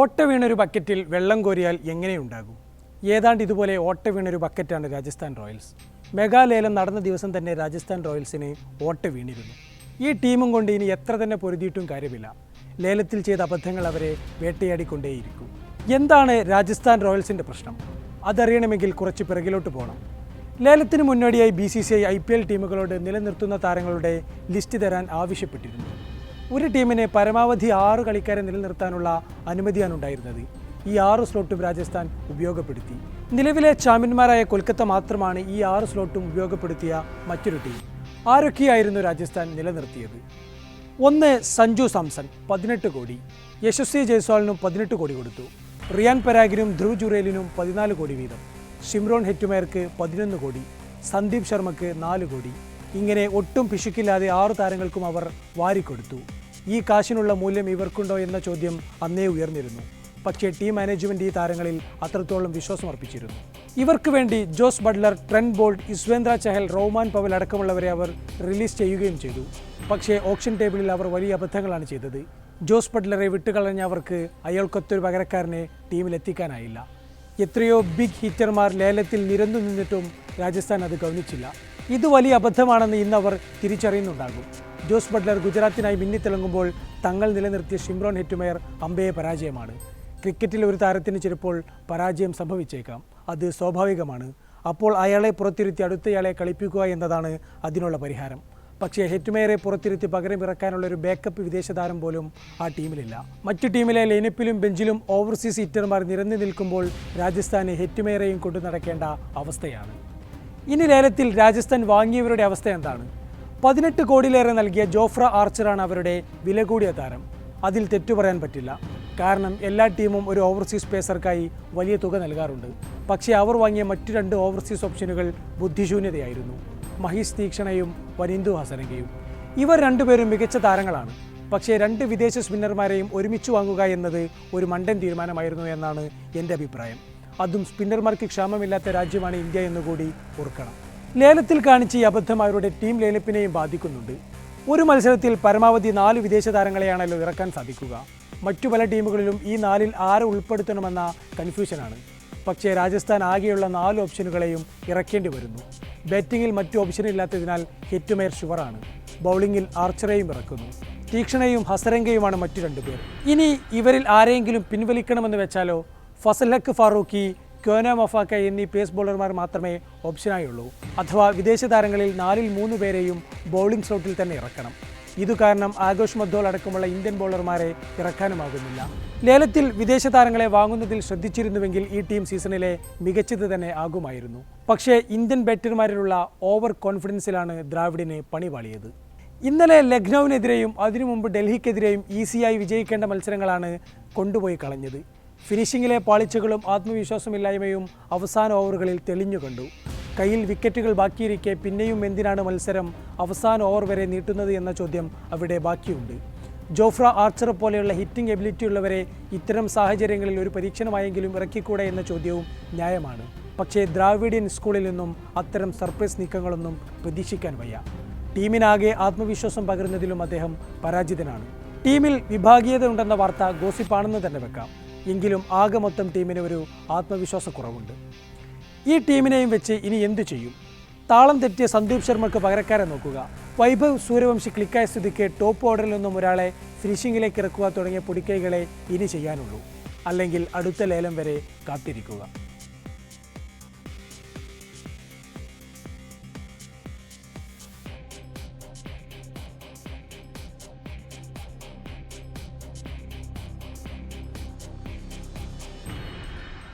ഓട്ട വീണൊരു ബക്കറ്റിൽ വെള്ളം കോരിയാൽ എങ്ങനെയുണ്ടാകും? ഏതാണ്ട് ഇതുപോലെ ഓട്ട വീണൊരു ബക്കറ്റാണ് രാജസ്ഥാൻ റോയൽസ്. മെഗാലേലം നടന്ന ദിവസം തന്നെ രാജസ്ഥാൻ റോയൽസിന് ഓട്ട വീണിരുന്നു. ഈ ടീമും കൊണ്ട് ഇനി എത്ര തന്നെ പൊരുതിയിട്ടും കാര്യമില്ല. ലേലത്തിൽ ചെയ്ത അബദ്ധങ്ങൾ അവരെ വേട്ടയാടിക്കൊണ്ടേയിരിക്കും. എന്താണ് രാജസ്ഥാൻ റോയൽസിന്റെ പ്രശ്നം? അതറിയണമെങ്കിൽ കുറച്ച് പിറകിലോട്ട് പോകണം ലേലത്തിന് മുന്നോടിയായി B C C I I P L ടീമുകളോട് നിലനിർത്തുന്ന താരങ്ങളുടെ ലിസ്റ്റ് തരാൻ ആവശ്യപ്പെട്ടിരുന്നു. ഒരു ടീമിനെ പരമാവധി ആറ് കളിക്കാരെ നിലനിർത്താനുള്ള അനുമതിയാണ് ഉണ്ടായിരുന്നത്. ഈ ആറ് സ്ലോട്ടും രാജസ്ഥാൻ ഉപയോഗപ്പെടുത്തി. നിലവിലെ ചാമ്പ്യന്മാരായ കൊൽക്കത്ത മാത്രമാണ് ഈ ആറ് സ്ലോട്ടും ഉപയോഗപ്പെടുത്തിയ മറ്റൊരു ടീം. ആരൊക്കെയായിരുന്നു രാജസ്ഥാൻ നിലനിർത്തിയത്? ഒന്ന് സഞ്ജു സാംസൺ പതിനെട്ട് കോടി. യശസ്വി ജയ്സ്വാളിനും പതിനെട്ട് കോടി കൊടുത്തു. റിയാൻ പരാഗിനും ധ്രുവ് ജുറേലിനും പതിനാല് കോടി വീതം. ഷിംറോൺ ഹെറ്റുമേർക്ക് പതിനൊന്ന് കോടി. സന്ദീപ് ശർമ്മക്ക് നാല് കോടി. ഇങ്ങനെ ഒട്ടും പിശുക്കില്ലാതെ ആറു താരങ്ങൾക്കും അവർ വാരിക്കൊടുത്തു. ഈ കാശിനുള്ള മൂല്യം ഇവർക്കുണ്ടോ എന്ന ചോദ്യം അന്നേ ഉയർന്നിരുന്നു. പക്ഷേ ടീം മാനേജ്മെന്റ് ഈ താരങ്ങളിൽ അത്രത്തോളം വിശ്വാസം അർപ്പിച്ചിരുന്നു. ഇവർക്ക് വേണ്ടി Jos Buttler Trent Boult Yuzvendra Chahal Rovman Powell അടക്കമുള്ളവരെ അവർ റിലീസ് ചെയ്യുകയും ചെയ്തു. പക്ഷേ ഓപ്ഷൻ ടേബിളിൽ അവർ വലിയ അബദ്ധങ്ങളാണ് ചെയ്തത്. ജോസ് ബട്ട്ലറെ വിട്ടുകളഞ്ഞ അവർക്ക് അയാൾക്കൊത്തൊരു പകരക്കാരനെ ടീമിലെത്തിക്കാനായില്ല എത്രയോ ബിഗ് ഹിറ്റർമാർ ലേലത്തിൽ നിരന്നു നിന്നിട്ടും രാജസ്ഥാൻ അത് ഗൗനിച്ചില്ല. ഇത് വലിയ അബദ്ധമാണെന്ന് ഇന്ന് അവർ തിരിച്ചറിയുന്നുണ്ടാകും. ജോസ് ബട്ട്ലർ ഗുജറാത്തിനായി മിന്നിത്തിളങ്ങുമ്പോൾ തങ്ങൾ നിലനിർത്തിയ ഷിംറോൺ ഹെറ്റുമയർ അമ്പയെ പരാജയമാണ്. ക്രിക്കറ്റിൽ ഒരു താരത്തിന് ചിലപ്പോൾ പരാജയം സംഭവിച്ചേക്കാം. അത് സ്വാഭാവികമാണ്. അപ്പോൾ അയാളെ പുറത്തിരുത്തി അടുത്തയാളെ കളിപ്പിക്കുക എന്നതാണ് അതിനുള്ള പരിഹാരം. പക്ഷേ ഹെറ്റുമേയറെ പുറത്തിരുത്തി പകരം ഇറക്കാനുള്ള ഒരു ബാക്കപ്പ് വിദേശ താരം പോലും ആ ടീമിലില്ല. മറ്റു ടീമിലെ ലൈനപ്പിലും ബെഞ്ചിലും ഓവർസീസ് ഹിറ്റർമാർ നിരന്നു നിൽക്കുമ്പോൾ രാജസ്ഥാന് ഹെറ്റുമേയറെയും കൊണ്ടു നടക്കേണ്ട അവസ്ഥയാണ്. ഇനി ലേലത്തിൽ രാജസ്ഥാൻ വാങ്ങിയവരുടെ അവസ്ഥ എന്താണ്? പതിനെട്ട് കോടിയിലേറെ നൽകിയ ജോഫ്ര ആർച്ചറാണ് അവരുടെ വില കൂടിയ താരം. അതിൽ തെറ്റു പറയാൻ പറ്റില്ല. കാരണം എല്ലാ ടീമും ഒരു ഓവർസീസ് പേസർക്കായി വലിയ തുക നൽകാറുണ്ട്. പക്ഷേ അവർ വാങ്ങിയ മറ്റു രണ്ട് ഓവർസീസ് ഓപ്ഷനുകൾ ബുദ്ധിശൂന്യതയായിരുന്നു. മഹീഷ് തീക്ഷണയും വനിന്ദു ഹസനകയും. ഇവർ രണ്ടുപേരും മികച്ച താരങ്ങളാണ്. പക്ഷേ രണ്ട് വിദേശ സ്പിന്നർമാരെയും ഒരുമിച്ച് വാങ്ങുക എന്നത് ഒരു മണ്ടൻ തീരുമാനമായിരുന്നു എന്നാണ് എന്റെ അഭിപ്രായം. അതും സ്പിന്നർമാർക്ക് ക്ഷാമമില്ലാത്ത രാജ്യമാണ് ഇന്ത്യ എന്നുകൂടി ഓർക്കണം. ലേലത്തിൽ കാണിച്ച ഈ അബദ്ധം അവരുടെ ടീം ലേലപ്പിനെയും ബാധിക്കുന്നുണ്ട്. ഒരു മത്സരത്തിൽ പരമാവധി നാല് വിദേശ താരങ്ങളെയാണല്ലോ ഇറക്കാൻ സാധിക്കുക. മറ്റു പല ടീമുകളിലും ഈ നാലിൽ ആരെ ഉൾപ്പെടുത്തണമെന്ന കൺഫ്യൂഷനാണ്. പക്ഷേ രാജസ്ഥാൻ ആകെയുള്ള നാല് ഓപ്ഷനുകളെയും ഇറക്കേണ്ടി വരുന്നു. ബാറ്റിങ്ങിൽ മറ്റു ഓപ്ഷൻ ഇല്ലാത്തതിനാൽ ഹിറ്റുമേർ ഷുവറാണ്. ബൗളിങ്ങിൽ ആർച്ചറേയും ഇറക്കുന്നു. തീക്ഷണയും ഹസരംഗയുമാണ് മറ്റു രണ്ടുപേർ. ഇനി ഇവരിൽ ആരെങ്കിലും പിൻവലിക്കണമെന്ന് വെച്ചാലോ? ഫസൽഹക്ക് ഫാറൂഖി ക്യോന മൊഫാക്ക എന്നീ പേസ് ബോളർമാർ മാത്രമേ ഓപ്ഷനായുള്ളൂ അഥവാ വിദേശ താരങ്ങളിൽ നാലിൽ മൂന്ന് പേരെയും ബൗളിംഗ് സ്ലോട്ടിൽ തന്നെ ഇറക്കണം. ഇതു കാരണം ആഘോഷ് മദ്ദോൾ അടക്കമുള്ള ഇന്ത്യൻ ബോളർമാരെ ഇറക്കാനുമാകുന്നില്ല. ലേലത്തിൽ വിദേശ താരങ്ങളെ വാങ്ങുന്നതിൽ ശ്രദ്ധിച്ചിരുന്നുവെങ്കിൽ ഈ ടീം സീസണിലെ മികച്ചത് തന്നെ ആകുമായിരുന്നു. പക്ഷേ ഇന്ത്യൻ ബാറ്റർമാരിലുള്ള ഓവർ കോൺഫിഡൻസിലാണ് ദ്രാവിഡിന് പണിപാളിയത് ഇന്നലെ ലക്നൌവിനെതിരെയും അതിനു മുമ്പ് ഡൽഹിക്കെതിരെയും ഈസിയായി വിജയിക്കേണ്ട മത്സരങ്ങളാണ് കൊണ്ടുപോയി കളഞ്ഞത്. ഫിനിഷിങ്ങിലെ പാളിച്ചകളും ആത്മവിശ്വാസമില്ലായ്മയും അവസാന ഓവറുകളിൽ തെളിഞ്ഞു കണ്ടു. കയ്യിൽ വിക്കറ്റുകൾ ബാക്കിയിരിക്കെ പിന്നെയും എന്തിനാണ് മത്സരം അവസാന ഓവർ വരെ നീട്ടുന്നത് എന്ന ചോദ്യം അവിടെ ബാക്കിയുണ്ട്. ജോഫ്ര ആർച്ചർ പോലെയുള്ള ഹിറ്റിംഗ് എബിലിറ്റി ഉള്ളവരെ ഇത്തരം സാഹചര്യങ്ങളിൽ ഒരു പരീക്ഷണമായെങ്കിലും ഇറക്കിക്കൂടെ എന്ന ചോദ്യവും ന്യായമാണ്. പക്ഷേ ദ്രാവിഡിയൻ സ്കൂളിൽ നിന്നും അത്തരം സർപ്രൈസ് നീക്കങ്ങളൊന്നും പ്രതീക്ഷിക്കാൻ വയ്യ. ടീമിനാകെ ആത്മവിശ്വാസം പകരുന്നതിലും അദ്ദേഹം പരാജിതനാണ്. ടീമിൽ വിഭാഗീയത ഉണ്ടെന്ന വാർത്ത ഗോസിപ്പാണെന്ന് തന്നെ വെക്കാം. എങ്കിലും ആകെ മൊത്തം ടീമിന് ഒരു ആത്മവിശ്വാസക്കുറവുണ്ട്. ഈ ടീമിനെയും വെച്ച് ഇനി എന്തു ചെയ്യും? താളം തെറ്റിയ സന്ദീപ് ശർമ്മക്ക് പകരക്കാരെ നോക്കുക. വൈഭവ് സൂര്യവംശി ക്ലിക്കായ സ്ഥിതിക്ക് ടോപ്പ് ഓർഡറിൽ നിന്നും ഒരാളെ ഫിനിഷിങ്ങിലേക്ക് ഇറക്കുക തുടങ്ങിയ പൊടിക്കൈകളെ ഇനി ചെയ്യാനുള്ളൂ. അല്ലെങ്കിൽ അടുത്ത ലേലം വരെ കാത്തിരിക്കുക.